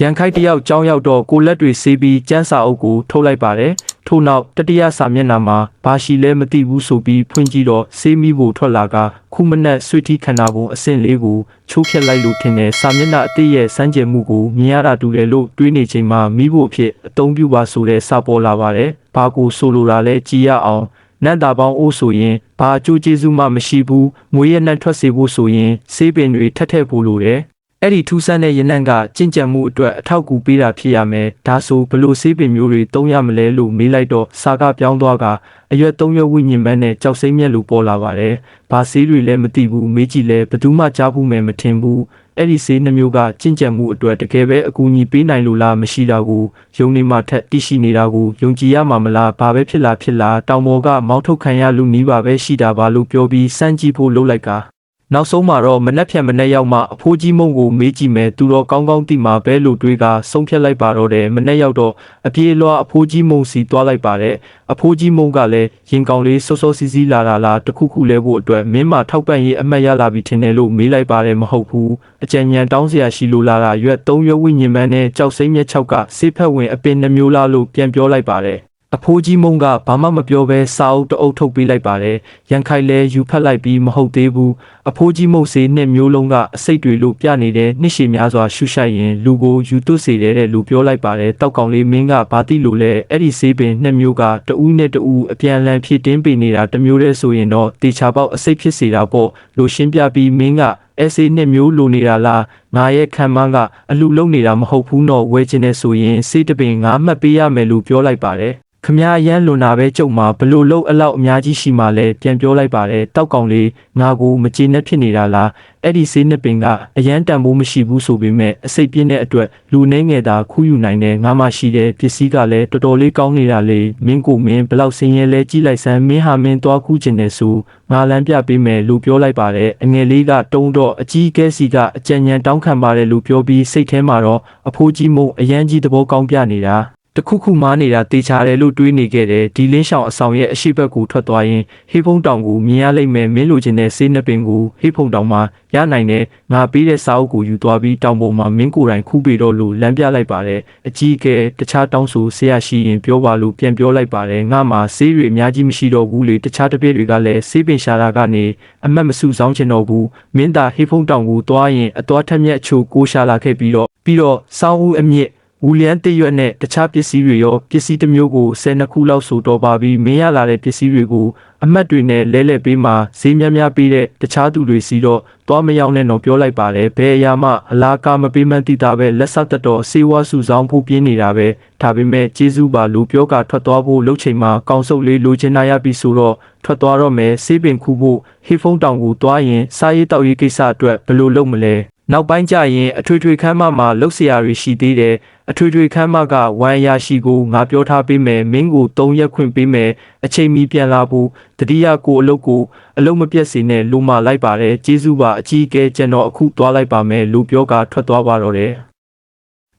ရန်ခိုက်တယောက်ကြောင်းရောက်တော့ကိုလက်တွေဆေးပြီးကျန်းစာအုပ်ကိုထုတ်လိုက်ပါတယ်ထို့နောက်တတိယစာမျက်နှာမှာဘာရှိလဲမသိဘူးဆိုပြီးဖွင့်ကြည့်တော့ဆေးမီးကိုထွက်လာကခုမနက်ဆွေတီခန္ဓာပုံအဆင့်လေးကိုချိုးဖြတ်လိုက်လို့ထင်တယ်စာမျက်နှာအတိရဲ့စမ်းကြယ်မှုကိုမြင်ရတာတူတယ်လို့တွေးနေချိန်မှာမိဖို့အဖြစ်အသုံးပြုပါဆိုတဲ့စာပေါ်လာပါတယ်ဘာကိုဆိုလိုတာလဲကြည်ရအောင်နတ်တာပေါင်းအိုးဆိုရင်ဘာအကျိုးကျေးဇူးမှမရှိဘူးငွေရနှံ့ထွက်စေဖို့ဆိုရင်ဆေးပင်တွေထက်ထက်ဖို့လိုတယ် အဲ့ဒီထူးဆန်းတဲ့ရနံ့ကကြင်ကြံမှုအတွက်အထောက်အကူပေးတာဖြစ်ရမယ်ဒါဆိုဘလို့ဆေးပင်မျိုးတွေတုံးရမလဲလို့မေးလိုက်တော့စာကပြောင်းသွားကအရွက်သုံးရွက်ဝိညာဉ်ပန်းနဲ့ကြောက်စိမ့်မြက်လိုပေါ်လာပါတယ်ဘာဆေးတွေလည်းမသိဘူးမေးကြည့်လဲဘယ်သူမှကြားဘူးမယ်မထင်ဘူးအဲ့ဒီဆေးနှမျိုးကကြင်ကြံမှုအတွက်တကယ်ပဲအကူအညီပေးနိုင်လို့လားမရှိတာကိုယုံနေမှထက်တိရှိနေတာကိုယုံကြည်ရမှာမလားဘာပဲဖြစ်လာဖြစ်လာတောင်ပေါ်ကမောင်းထုတ်ခံရလူနီးပါပဲရှိတာပါလို့ပြောပြီးစမ်းကြည့်ဖို့လုပ်လိုက်က နောက်ဆုံးမှာတော့မနှက်ဖြန်မနှက်ရောက်မှအဖိုးကြီးမုံကိုမေးကြည့်မယ်သူတော်ကောင်းကောင်းသိမှာပဲလို့တွေးကဆုံးဖြတ်လိုက်ပါတော့တယ်မနှက်ရောက်တော့အပြေးလွှားအဖိုးကြီးမုံစီသွားလိုက်ပါတဲ့အဖိုးကြီးမုံကလည်းရင်ကောင်လေးစောစောစီးစီးလာလာလာတခုခုလဲဖို့အတွက်မင်းမထောက်ပံ့ရေးအမှတ်ရလာပြီထင်တယ်လို့မေးလိုက်ပါတယ်မဟုတ်ဘူးအကြံဉာဏ်တောင်းစရာရှိလို့လာလာရွက်သုံးရွက်ဝိညာဉ်မန်းနဲ့ကြောက်စိမ့်မျက်ချောက်ကဆေးဖက်ဝင်အပင်နှမျိုးလာလို့ပြန်ပြောလိုက်ပါတယ် အဖိုးကြီးမုံကဘာမှမပြောဘဲစာအုပ်တအုပ်ထုတ်ပေးလိုက်ပါတယ်။ရန်ခိုင်လဲယူဖတ်လိုက်ပြီးမဟုတ်သေးဘူး။အဖိုးကြီးမုံစေနှစ်မျိုးလုံးကအစိတ်တွေလို့ပြနေတဲ့နှစ်ရှည်များစွာရှုရှိုက်ရင်လူကိုယူသွတ်စေတဲ့တဲ့လူပြောလိုက်ပါတယ်။တောက်ကောင်လေးမင်းကဘာတိလို့လဲအဲ့ဒီဆေးပင်နှစ်မျိုးကတဦးနဲ့တဦးအပြန်အလှန်ဖြစ်တင်းပေးနေတာတစ်မျိုးတည်းဆိုရင်တော့တေချာပေါက်အစိတ်ဖြစ်စေတာပေါ့လို့ရှင်းပြပြီးမင်းက အဲဆေးနှစ်မျိုးလိုနေတာလားငါရဲ့ခံမန်းကအလူလုံးနေတာမဟုတ်ဘူးတော့ဝဲခြင်းနဲ့ဆိုရင်ဆေးတပင်ငါမှတ်ပေးရမယ်လို့ပြောလိုက်ပါတယ်ခမရအရန်လွန်တာပဲကြုံမှာဘလို့လို့အလောက်အများကြီးရှိမှလဲပြန်ပြောလိုက်ပါတယ်တောက်ကောင်လေးငါကိုမကျေနပ်ဖြစ်နေတာလား အဲ့ဒီဆေးနှစ်ပင်ကအရန်တန်ဖိုးမရှိဘူးဆိုပေမဲ့အစိတ်ပြင်းတဲ့အတွက်လူနှင်းငယ်တာခူးယူနိုင်တယ်ငါမှရှိတဲ့ပစ္စည်းကလည်းတော်တော်လေးကောင်းနေတာလေမင်းကိုမင်းဘလောက်စင်ရဲလဲကြီးလိုက်စမ်းမင်းဟာမင်းသွားခူးကျင်တယ်ဆိုငါလမ်းပြပေးမယ်လို့ပြောလိုက်ပါတယ်အငယ်လေးကတုံးတော့အကြီးကဲစီကအကြံဉာဏ်တောင်းခံပါတယ်လို့ပြောပြီးစိတ်ထဲမှာတော့အဖိုးကြီးမုံအရန်ကြီးသဘောကောင်းပြနေတာ တခုခုမားနေတာတေချာတယ်လို့တွေးနေခဲ့တယ်ဒီလင်းရှောင်အဆောင်ရဲ့အရှိဘက်ကိုထွက်သွားရင်ဟေးဖုံတောင်ကိုမြင်ရလိမ့်မယ်မင်းလိုချင်တဲ့ဆေးနှစ်ပင်ကိုဟေးဖုံတောင်မှာရနိုင်တယ်ငါပေးတဲ့စာအုပ်ကိုယူသွားပြီးတောင်ပေါ်မှာမင်းကိုယ်တိုင်ခူးပေတော့လို့လမ်းပြလိုက်ပါတယ်အကြီးအကဲတခြားတောင်းဆိုဆရာရှိရင်ပြောပါလို့ပြန်ပြောလိုက်ပါတယ်ငါမှာဆေးတွေအများကြီးမရှိတော့ဘူးလေတခြားတစ်ပြည့်တွေကလည်းဆေးပင်ရှာတာကနေအမတ်မစုဆောင်ချင်တော့ဘူးမင်းသာဟေးဖုံတောင်ကိုသွားရင်အသွားထက်မြက်အချို့ကိုရှာလာခဲ့ပြီးတော့ပြီးတော့စောင်းဦးအမြင့် ဝူလျံတရွတ်နဲ့တခြားပစ္စည်းတွေရောပစ္စည်းတစ်မျိုးကို12ခုလောက်ဆိုတော့ပါပြီးမင်းရလာတဲ့ပစ္စည်းတွေကိုအမှတ်တွေနဲ့လဲလဲပေးမှဈေးများများပေးတဲ့တခြားသူတွေစီတော့သွားမရောက်နဲ့တော့ပြောလိုက်ပါလေဘယ်အရာမှအလားကားမပေးမှန်းသိတာပဲလက်ဆောက်တတော်စေဝါစုဆောင်ဖို့ပြင်းနေတာပဲဒါပေမဲ့ကျေးဇူးပါလို့ပြောကာထွက်သွားဖို့လှုပ်ချိန်မှာကောင်းစုပ်လေးလိုချင်လာရပြီဆိုတော့ထွက်သွားတော့မယ်ဆေးပင်ခုဖို့ဟေဖုန်းတောင်ကိုသွားရင်စားရေးတောက်ရေးကိစ္စအတွက်ဘယ်လိုလုပ်မလဲနောက်ပိုင်းကျရင်အထွေထွေခမ်းမမှာလှုပ်ဆရာတွေရှိသေးတယ် အထွေထွေခန်းမကဝမ်ရရှိကိုငါပြောထားပေးမယ်မင်းကို၃ရက်ခွင့်ပေးမယ်အချိန်မီပြန်လာဖို့တတိယကိုအလုပ်ကိုအလုပ်မပြတ်စေနဲ့လိုမလိုက်ပါတယ်ကျေးဇူးပါအကြီးအကဲကျွန်တော်အခုသွားလိုက်ပါမယ်လူပြောကထွက်သွားပါတော့တယ်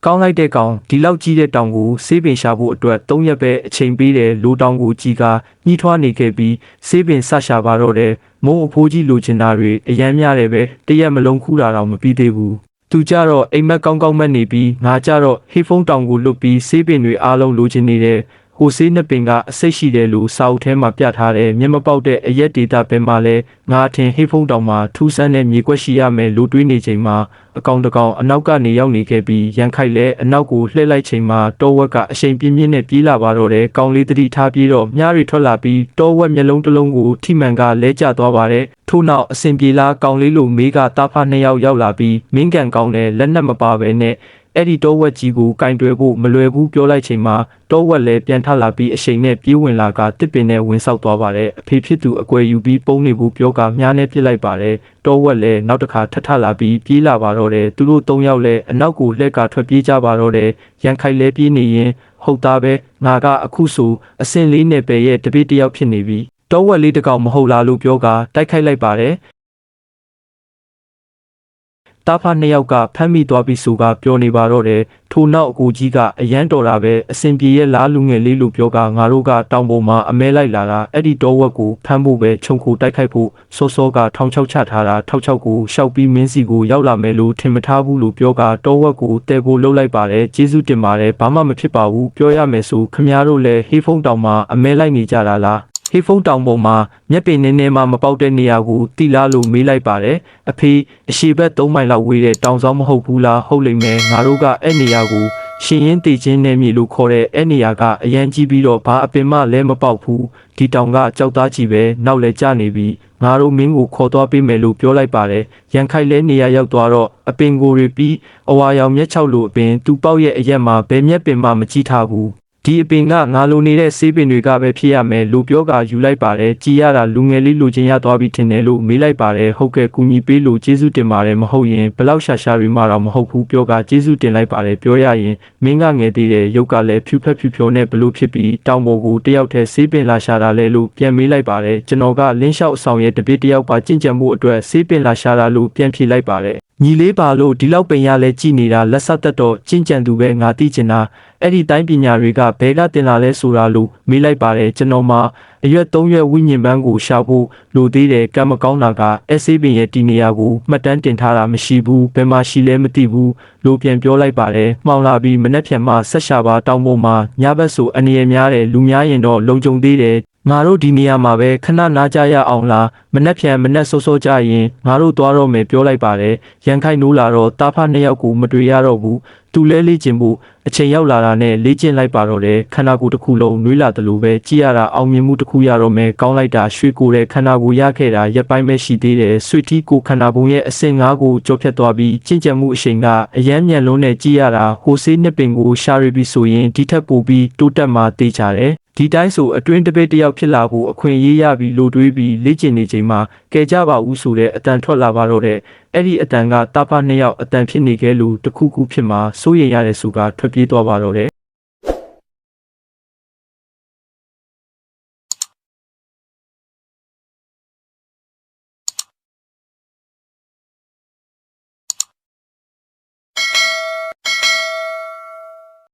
ကောင်းလိုက်တဲ့ကောင်ဒီလောက်ကြီးတဲ့တောင်ကိုဆေးပင်ရှာဖို့အတွက်၃ရက်ပဲအချိန်ပေးတယ်လူတောင်ကိုကြီးကညှိထွားနေခဲ့ပြီးဆေးပင်ဆရှာပါတော့တယ်မုံအဖိုးကြီးလိုချင်တာတွေအယမ်းများတယ်ပဲတရက်မလုံးခူးတာတော့မပြီးသေးဘူး သူကြတော့အိမ်မက်ကောင်းကောင်းမက်နေပြီးငါကြတော့ဟေးဖုန်းတောင်ကိုလွတ်ပြီးဆေးပင်တွေအားလုံးလိုချင်နေတယ် ဟိုဆေးနှစ်ပင်ကအစိတ်ရှိတယ်လို့စာအုပ်ထဲမှာပြထားတယ်မျက်မပေါက်တဲ့အရက်ဒေတာပင်မှာလဲငါအထင်ဟေးဖုန်းတောင်မှာထူးဆန်းတဲ့မြေကွက်ရှိရမယ်လို့တွေးနေချိန်မှာအကောင်တကောင်အနောက်ကနေရောက်နေခဲ့ပြီးရန်ခိုက်လဲအနောက်ကိုလှည့်လိုက်ချိန်မှာတောဝက်ကအရှိန်ပြင်းပြင်းနဲ့ပြေးလာပါတော့တယ်ကောင်လေးတတိထားပြေးတော့မြားတွေထွက်လာပြီးတောဝက်မျက်လုံးတစ်လုံးကိုထိမှန်ကလဲကျသွားပါတယ်ထို့နောက်အစင်ပြေလာကောင်လေးလိုမေးကတာဖာနှစ်ယောက်ရောက်လာပြီးမင်းကန်ကောင်လည်းလက်နက်မပါပဲနဲ့ အဲ့ဒီတောဝက်ကြီးကိုကင်တွယ်ဖို့မလွယ်ဘူးပြောလိုက်ချိန်မှာတောဝက်လည်းပြန်ထလာပြီးအချိန်နဲ့ပြေးဝင်လာကတစ်ပင်နဲ့ဝင်ဆောက်သွားပါတယ်အဖေဖြစ်သူအကွယ်ယူပြီးပုံနေဘူးပြောကမြားနဲ့ပြစ်လိုက်ပါတယ်တောဝက်လည်းနောက်တစ်ခါထထလာပြီးပြေးလာပါတော့တယ်သူတို့၃ယောက်လည်းအနောက်ကိုလှက်ကထွက်ပြေးကြပါတော့တယ်ရန်ခိုက်လဲပြေးနေရင်ဟုတ်သားပဲငါကအခုဆိုအစင်လေးနဲ့ပဲရဲ့တပိတယောက်ဖြစ်နေပြီတောဝက်လေးတစ်ကောင်မဟုတ်လားလို့ပြောကတိုက်ခိုက်လိုက်ပါတယ် တာဖနှစ်ယောက်ကဖမ်းမိသွားပြီဆိုကပြောနေပါတော့တယ်ထို့နောက်အကိုကြီးကအရန်တော်တာပဲအစင်ပြေရဲ့လားလူငယ်လေးလို့ပြောကငါတို့ကတောင်ပေါ်မှာအမဲလိုက်လာတာအဲ့ဒီတောဝက်ကိုဖမ်းဖို့ပဲခြုံခိုတိုက်ခိုက်ဖို့စောစောကထောင်ချောက်ချထားတာထောက်ချောက်ကိုရှောက်ပြီးမင်းစီကိုရောက်လာမယ်လို့ထင်မထားဘူးလို့ပြောကတောဝက်ကိုတဲဖို့လှုပ်လိုက်ပါတယ်ကျေးဇူးတင်ပါတယ်ဘာမှမဖြစ်ပါဘူးပြောရမယ်ဆိုခမများတို့လည်းဟေးဖုန်းတောင်မှာအမဲလိုက်နေကြတာလား ဟေးဖုန်းတောင်ပေါ်မှာမျက်ပင်နည်းနည်းမှမပေါက်တဲ့နေရာကိုတီလာလို့မေးလိုက်ပါတယ်အဖေအရှိဘက်3မိုင်လောက်ဝေးတဲ့တောင်ဆောင်မဟုတ်ဘူးလားဟုတ်လိမ့်မယ်ငါတို့ကအဲ့နေရာကိုရှင်ရင်တေချင်းနဲ့မြေလို့ခေါ်တဲ့အဲ့နေရာကအရန်ကြီးပြီးတော့ဘာအပင်မှလည်းမပေါက်ဘူးဒီတောင်ကကြောက်သားကြီးပဲနောက်လဲကျနေပြီငါတို့မင်းကိုခေါ်သွားပေးမယ်လို့ပြောလိုက်ပါတယ်ရန်ခိုက်လဲနေရာရောက်သွားတော့အပင်ကိုတွေပြီးအဝါရောင်မျက်ချောက်လိုအပင်သူပေါက်ရဲ့အရက်မှာဘယ်မျက်ပင်မှမကြည့်ထားဘူး ဒီအပင်ကငါလိုနေတဲ့ဆေးပင်တွေကပဲဖြစ်ရမယ်လို့ပြောကယူလိုက်ပါတယ်ကြည်ရတာလူငယ်လေးလိုချင်ရသွားပြီထင်တယ်လို့မေးလိုက်ပါတယ်ဟုတ်ကဲ့ကူညီပေးလို့ကျေးဇူးတင်ပါတယ်မဟုတ်ရင်ဘလောက်ရှာရှာရီမှတော့မဟုတ်ဘူးပြောကကျေးဇူးတင်လိုက်ပါတယ်ပြောရရင်မင်းကငယ်သေးတယ်ရုပ်ကလည်းဖြူဖက်ဖြူဖြိုနဲ့ဘလို့ဖြစ်ပြီးတောင်ပေါ်ကိုတယောက်တည်းဆေးပင်လာရှာတာလဲလို့ပြန်မေးလိုက်ပါတယ်ကျွန်တော်ကလင်းလျှောက်အဆောင်ရဲ့တပည့်တယောက်ပါကြင်ကြံမှုအတွက်ဆေးပင်လာရှာတာလို့ပြန်ဖြေလိုက်ပါတယ် ညီလေးပါလို့ဒီလောက်ပင်ရလဲကြည်နေတာလက်ဆက်သက်တော့ကျင့်ကြံသူပဲငါသိချင်တာအဲ့ဒီတိုင်းပညာတွေကဘဲကတင်လာလဲဆိုတာလို့မေးလိုက်ပါတယ်ကျွန်တော်မှအရွက်၃ရွက်ဝိညာဉ်ပန်းကိုရှာဖို့လိုသေးတယ်ကံမကောင်းတာကအဆေးပင်ရဲ့ဒီနေရာကိုမှတ်တမ်းတင်ထားတာမရှိဘူးဘယ်မှာရှိလဲမသိဘူးလို့ပြန်ပြောလိုက်ပါတယ်မှောင်လာပြီးမနှက်ဖြန်မှဆက်ရှာပါတောင်းဖို့မှာညဘက်ဆိုအနေရများတယ်လူများရင်တော့လုံခြုံသေးတယ် ငါတို့ဒီနေရာမှာပဲခဏနားကြရအောင်လားမနှက်ဖြန်မနှက်စောစောကြရင်ငါတို့သွားတော့မယ်ပြောလိုက်ပါတယ်ရန်ခိုင်နိုးလာတော့တာဖနှစ်ယောက်ကိုမတွေ့ရတော့ဘူးသူလဲလေးကျင်ဖို့အချိန်ရောက်လာတာနဲ့လေးကျင်လိုက်ပါတော့တယ်ခန္ဓာကိုယ်တစ်ခုလုံးနှွေးလာတယ်လို့ပဲကြည်ရတာအောင်မြင်မှုတစ်ခုရတော့မယ်ကောင်းလိုက်တာရွှေကိုယ်တဲ့ခန္ဓာကိုယ်ရခဲ့တာရက်ပိုင်းပဲရှိသေးတယ်ဆွေတီကိုခန္ဓာပုံရဲ့အစင်ငါးကိုကြောဖြတ်သွားပြီးကျင့်ကြံမှုအချိန်ကအယမ်းမြန်လုံးနဲ့ကြည်ရတာဟိုဆေးနှစ်ပင်ကိုရှာရီပြီးဆိုရင်ဒီထက်ပိုပြီးတိုးတက်မှတေးကြတယ်ဒီတိုင်းဆိုအတွင်းတပိတ်တစ်ယောက်ဖြစ်လာဖို့အခွင့်အရေးရပြီးလိုတွေးပြီးလေ့ကျင့်နေချိန်မှာကဲကြပါဦးဆိုတဲ့အတန်ထွက်လာပါတော့တဲ့အဲ့ဒီအတန်ကတာဖနှစ်ယောက်အတန်ဖြစ်နေခဲ့လို့တစ်ခုခုဖြစ်မှာစိုးရိမ်ရတဲ့သူကထွက်ပြေးသွားပါတော့တဲ့